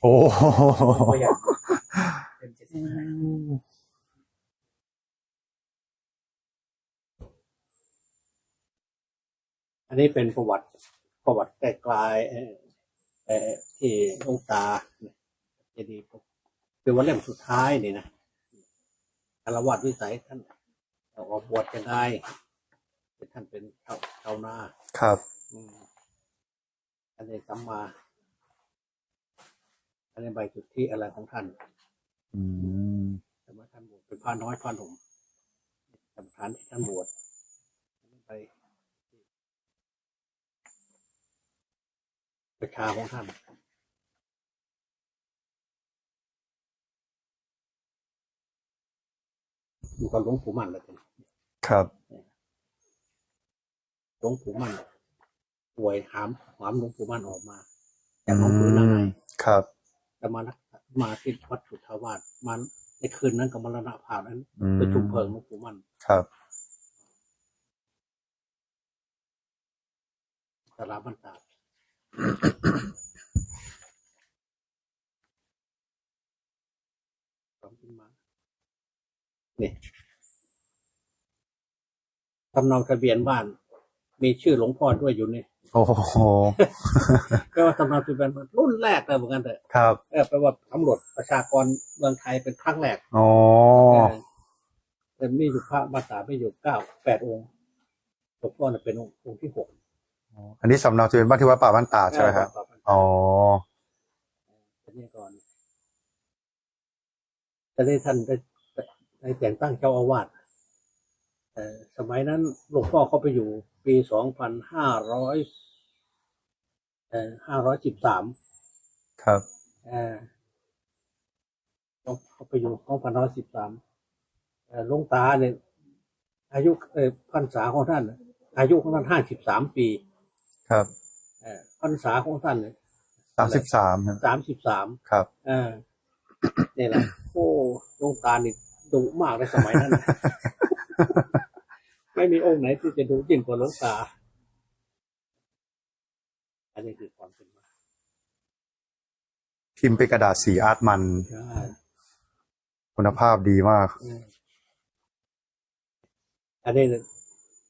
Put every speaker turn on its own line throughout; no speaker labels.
โอ้โห
ตัวอย่างเป็นเจ็ดสิบห้าอันนี้เป็นประวัติประวัติใกล้ๆเอ่อเอ่อที่หลวงตาเจดีย์เป็นวันเล่มสุดท้ายนี่นะอารวัตวิสัยท่านออกบวชจะได้ท่านเป็นชาวชาวนา
ครับ
อืมอันนี้สัมมา อันนี้ใบสุทธิอะไรของท่าน
อืม
สมัยท่านบวชเป็นพระน้อยพระหนุ่มสำคัญที่ท่านบวชไปประชาของท่านอยู่กับหลวงปู่มั่นแล้วกัน
ครับ
หลวงปู่มั่นป่วยหามหามหลวงปู่มั่นออกมาจากน้องปืนนางไง
ครับ
แต่มารักมาที่วัดสุทธาวาสมันในคืนนั้นก็มรณภาพนั้น
อืม
ประชุมเพลิงหลวงปู่มั่น
ครับ
สาราบันตาดความเป็นมานี่สำเนาทะเบียนบ้าน มีชื่อหลวงพ่อด้วยอยู่นี่
โอ้โห
ก็ว่าสำเนาทะเบียนบ้านรุ่นแรกเลยเหมือนกันเถอะ
ครับ
เออแปลว่าตำรวจประชากรเมืองไทยเป็นครั้งแรก
โอ้
เออแต่มีอยู่พระบาษาไม่อยู่เก้าแปดองค์หลวงพ่อน่ะเป็นองค์องค์ที่หก
อันนี้สำเนาทะเบียนบ้านที่วัดป่าบ้านตาดใช่ไหมครับ
เออ
อ๋อ
เป็นนี่ก่อนจะได้ท่านได้ได้แต่งตั้งเจ้าอาวาสแต่สมัยนั้นหลวงพ่อเขาไปอยู่ ปีสองพันห้าร้อยเอ่อห้าร้อยสิบสาม
ครับ
เออเขาไปอยู่สองพันร้อยสิบสามหลวงตาเนี่ยอายุเออพรรษาของท่านน่ะอายุของท่านห้าสิบสามปี
ครับ
เออพรรษาของท่านเนี่ย
สามสิบสาม
สามสิบสาม
ครับ
เออนี่แหละโอ้หลวงตานี่ดุมากในสมัยนั้น ไม่มีองค์ไหนที่จะดุยิ่งกว่าหลวงตา อันนี้คือความเป็นมา
พิมพ์เป็นกระดาษสีอาร์ตมัน
ใช่
คุณภาพดีมาก
อืมอันนี้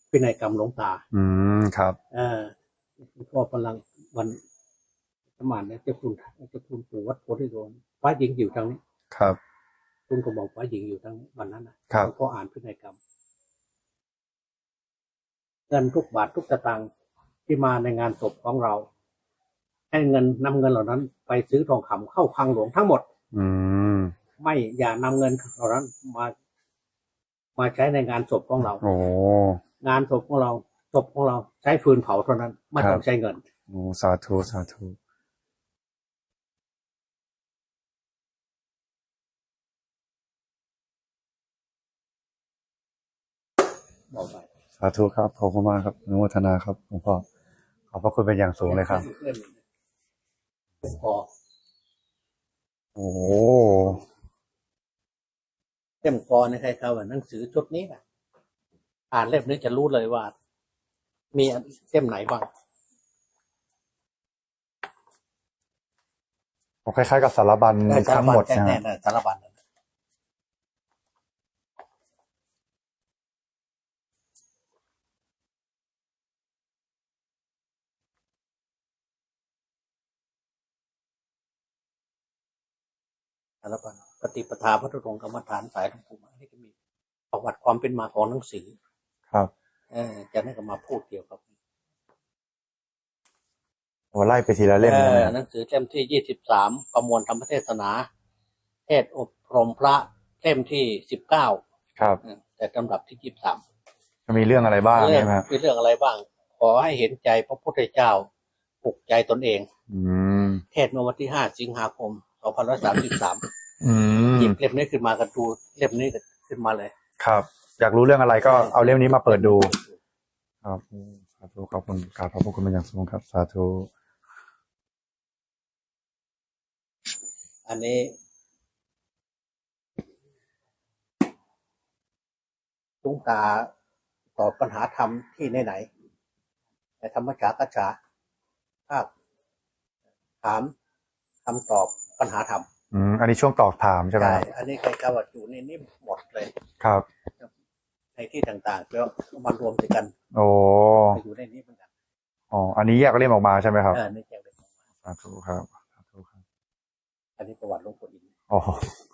เป็นในยกรรมหลวงตา
อืมครับ
เออหลวงพ่อพลังวันสมานเนี่ยจะคุณจะคุณปู่วัดโพธิโดนฟ้าหญิงอยู่ทางนี้
ครับ
คุณก็บอกฟ้าหญิงอยู่ทางวันนั้นนะครับหลวงพ่ออ่านพินัยกรรม เงินทุกบาททุกสตางค์ที่มาในงานศพของเรา ให้เงินนำเงินเหล่านั้น ไปซื้อทองคำเข้าคลังหลวงทั้งหมด
อืม
ไม่อย่านำเงินเหล่านั้นมา มาใช้ในงานศพของเรา
โอ้
งานศพของเราศพของเราใช้ฟืนเผาเท่านั้นไม่ต้อ
ครั
ง
บ
ใช้เงิน
โอ้สาธุสาธุ
บอกไป
สาธุครับขอบคุณมากครับอนุโมทนาครับหลวงพ่อขอบพระคุณเป็นอย่างสูงเลยครับ
พอ
โอ้โห
เล่มกอในใครเขาว่าหนังสือชุดนี้นะอ่านเล่มนี้จะรู้เลยว่า มีเล่มไหนบ้าง
คล้ายๆกับสารบัญทั้งหมด
แน่
นะ
แน่
ฮะ
ๆสารบัญ สารบัญปฏิปทาพระธุดงค์กรรมฐานสายหลวงปู่มานี่ก็มีประวัติความเป็นมาของหนังสือ
ครับ
เออจะได้ก็มาพูดเกี่ยวกับ
โอ้ไล่ไปทีละเล่ม
เอ
เลย
อ
นะ
หนังสือเล่มที่ยี่สิบสามประมวลธรรมเทศนา เทศอบรมพระเล่มที่สิบเก้า
ครับ
แต่ลำดับที่ยี่สิบสาม
จะมีเรื่องอะไรบ้าง
เรื่อง
ใช่ไหมครับ
มีเรื่องอะไรบ้าง ขอให้เห็นใจพระพุทธเจ้าปลุกใจตนเอง
อืม
เทศเมื่อวันที่ห้าสิงหาคมสองพันร้อยสามสิบสาม
อืม
หยิบเล่มนี้ขึ้นมากันดูเล่มนี้ขึ้นมาเลย
ครับ อยากรู้เรื่องอะไรก็เอาเล่มนี้มาเปิดดู ครับอืมสาธุขอบคุณกราบขอบพระคุณเป็นอย่างสูงครับ สาธุ
อันนี้หลุงตาตอบปัญหาธรรมที่ไหนๆในธรรมจากระฉาภาคถามคำตอบปัญหาธรรม
อืมอันนี้ช่วงตอบถามใช่ไหมครับ
อันนี้ใครก็ว่าอยู่ในนี้หมดเลย
ครับ
ในที่ต่างๆแล้วเอามารวมกัน
โอ้
ไปอยู่ในนี้เหมือนกัน
อ๋ออันนี้แยกเล่มออกมาใช่ไหมครับ
เออนี่แจ้งเลย
สาธุครับสาธุครับ
อันนี้ประวัติหลวงปู่อิน
อ๋อ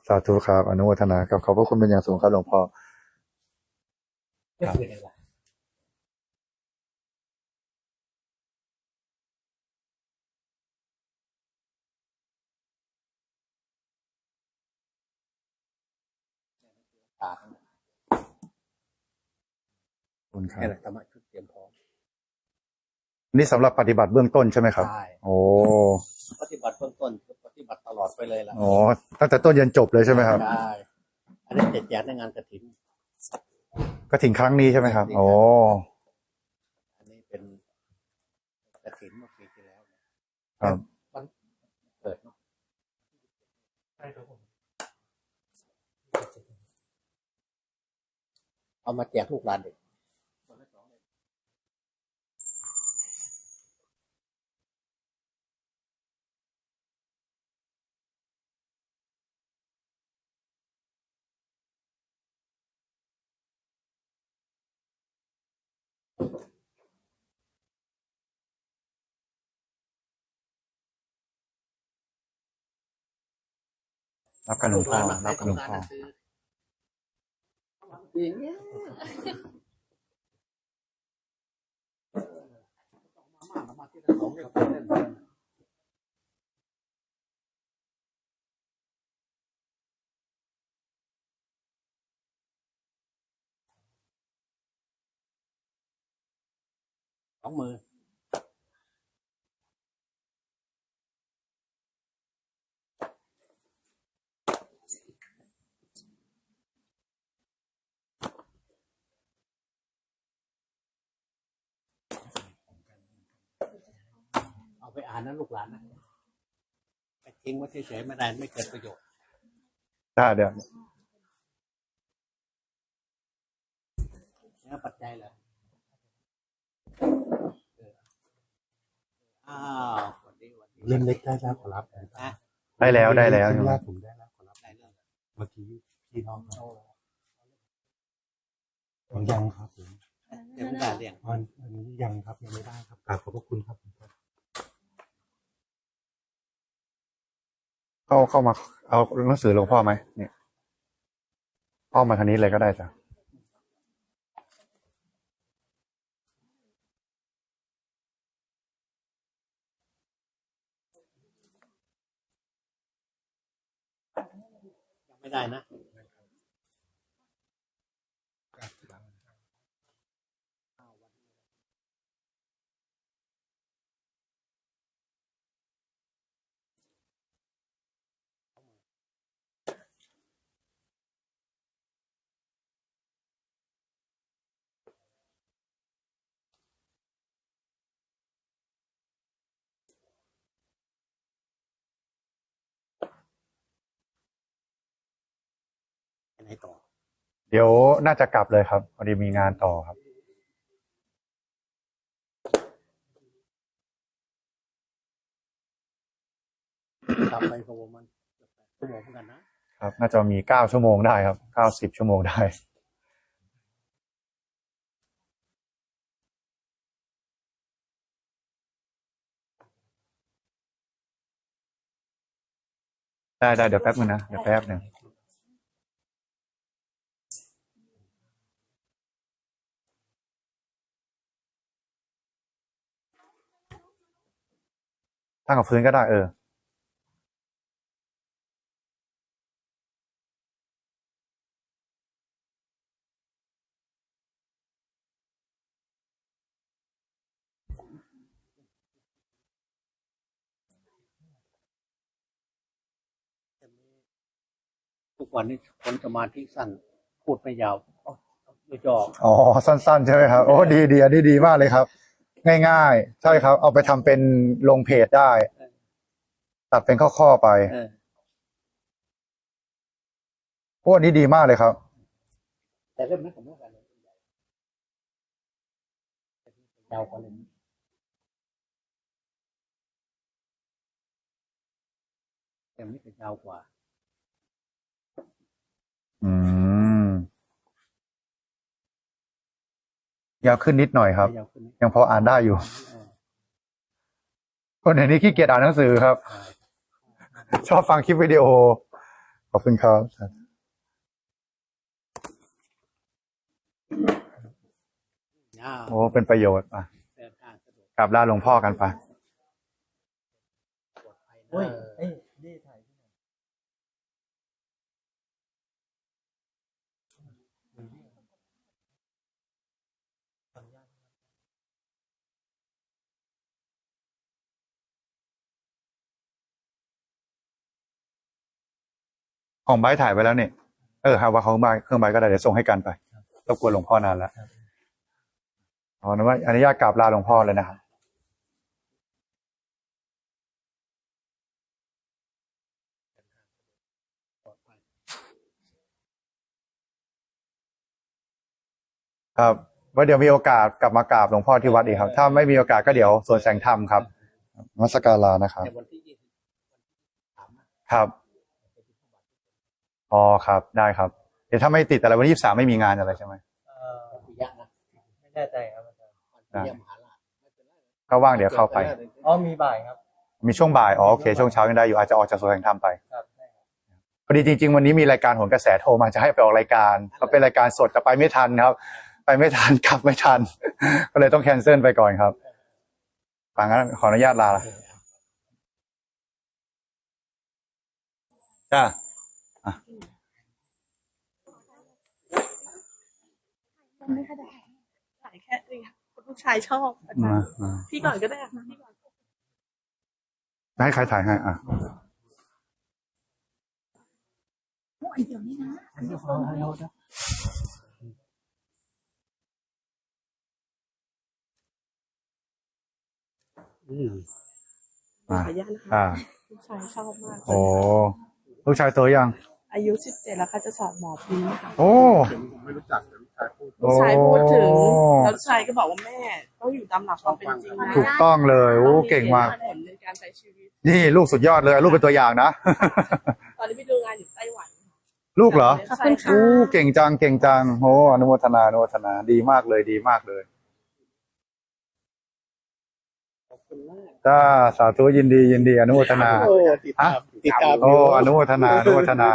สาธุครับ อนุโมทนากับขอบพระคุณเป็นอย่างสูงครับหลวงพ่อ
ไม่เคยได้ละตาทั้งนั้น
ขอบ คุณครั
นี่
บ
แหละธรรมะชุดเตรียมพร้อม
นี่สำหรับปฏิบัติเบื้องต้นใช่ไหมครับ
ใช่
โอ้
ปฏิบัติเบื้องต้นคือปฏิบัติตลอดไปเลยล่ะ
โอ้ตั้งแต่ต้นยันจบเลยใช่ไหมครับ
ใช่อันนี้เจ็ดแจกในงานกระถิน
ก็ถึงครั้งนี้ใช่ไหมครับ โอ้
อันนี้เป็นกระถินเมื่อปีที่แล้วนะครับ วันเกิดเนอะใช่ครับผมเอามาแจกลูกหลานเด็กคนละสองเล่ม
รับกันหลวงพ่อรับกันหลวงพ่อ
อย่างเงี้ยมามามาที่ละสองเล่มเล่มเล่มสองมือ เอา ไปอ่านนะลูกหลานนะไปทิ้งไว้เฉยๆไม่ได้ไม่เกิดประโยชน์
ได้เดี๋ยว
นี่ปัจจัยเหรอเอออ้าวสวัสดีสวัสดี
เล่มเล็กได้แล้วขอรับ
อะ
ได้แล้วได้แล้ว
เล่มแรกผมได้แล้วขอรับ
ได้เรื่อง
เมื่อกี้พี่น้องครับผมยังครับผม
เดี๋ยวไม่ได้เรื่อง
อันอันนี้ยังครับยังไม่ได้ครับกราบขอบพระคุณครับ
เข้าเข้ามา เอาหนังสือหลวงพ่อไหมเนี่ยพ่อมาทางนี้เลยก็ได้จ้ะ
ยังไม่ได้นะ ไปไหนต่อ
เดี๋ยวน่าจะกลับเลยครับพอดีมีงานต่อครับ
กลับไปก็ประมาณชั่วโมงเหมือนกันนะ ครับ
น่าจะมีเก้าชั่วโมงได้ครับเก้าสิบชั่วโมงได้ได้ได้เดี๋ยวแป๊บนึงนะ เดี๋ยวแป๊บหนึ่ง ตั้งกับพื้นก็ได้ เออ
ทุกวันนี้คนสมาธิสั้นพูดไม่ยาวอ๋อไม่จอ
อ๋อ สั้นๆ ใช่ไหมครับ โอ้ ดีดีอันนี้ดีมากเลยครับ ง่าย ๆ ใช่ครับ เอาไปทำเป็นลงเพจได้ ตัดเป็นข้อๆไป
เออ
โอ้อันนี้ดีมากเลยครับ
แต่เล่มนั้นผมไม่กันเลยยาวกว่าเล่มนี้แต่ไม่จะยาวกว่า
อืม ยาวขึ้นนิดหน่อยครับ
ยาวขึ้นนิด
ยังพออ่านได้อยู่
เออ
คนไหนนี้ขี้เกียจอ่านหนังสือครับ ชอบฟังคลิปวิดีโอ ขอบคุณครับ
ยาว
โอ้เป็นประโยชน์อะ
เดินทางสะดวก
กราบลาหลวงพ่อกันไป
ปลอดภัยนะ
โอ้ยเอ้ยนี่ถ่ายที่ไหน
ของไบร์ทถ่ายไว้แล้วเนี่ยเออหาว่าเขามาเครื่องไบร์ทก็ได้เดี๋ยวส่งให้กันไปรบกวนหลวงพ่อนานแล้วอ๋อนะว่าอนุญาตกราบลาหลวงพ่อเลยนะครับ
ปลอดภัย
ครับไว่าเดี๋ยวมีโอกาสกลับมากราบหลวงพ่อที่วัดอีกครับ ถ้าไม่มีโอกาสก็เดี๋ยวสวนแสงธรรมครับนมัสการลานะครับ
ในวันที่ยี่สิบสาม
ครับ อ๋อครับ ได้ครับ เดี๋ยวถ้าไม่ติดอะไรวันที่ยี่สามไม่มีงานอะไรใช่ไหม
เอ่อ
ปิยะนะ
ไม่แน่ใจครับอาจารย์
วันปิยะมหาราชไม่เป็นไร
ก็ว่างเดี๋ยวเข้าไป
อ๋อมีบ่ายครับ
มีช่วงบ่าย อ๋อโอเค ช่วงเช้ายังได้อยู่อาจจะออกจากสวนแสงธรรมไป
ครับได้ครับ
พอดีจริง ๆ วันนี้มีรายการโหนกระแสโทรมาจะให้ไปออกรายการก็เป็นรายการสดแต่ไปไม่ทันครับ ไปไม่ทันกลับไม่ทัน ก็เลยต้องแคนเซิลไปก่อนครับฟังงั้นขออนุญาตลาละจ้า
ไม่ค่อยได้ถ่ายแค่นี้ค่ะลูกชายชอบอาจาร
มา
ย์
มา
พี่ก่อนก็ได้ค่ะพี่ก่อน
ให้ใครถ่ายให้อะ
โอ้ยเดี๋ยวนี้นะอันนี้คนเดียวนะ
อืม
ขออนุญาตนะคะ
อ่า
ลูกชายชอบมาก
โอ้ลูกชายโตยัง
อายุสิบเจ็ดแล้วค่ะจะสอบหมอปีนี้ค่ะ
โอ้
ลูกชายพูดถึงแล้วลูกชายก็บอกว่าแม่ต้องอยู่ตามหลักความเป็นจริงนะ
ถูกต้องเลยโอ้เก่งมาก
ผลในการใช้ชีวิต
นี่ลูกสุดยอดเลยลูกเป็นตัวอย่างนะ
ตอนนี้ไปดูงานอยู่ไต้หวัน
ลูกเหรอ
ขอบคุณค่ะ
โอ้เก่งจังเก่งจังโอ้อนุโมทนาอนุโมทนาดีมากเลยดีมากเลย
ขอบคุณมาก
จ้าสาธุยินดียินดีอนุโมทนา
โอ้ติดตามติดตาม
โอ้อนุโมทนาอนุโมทนา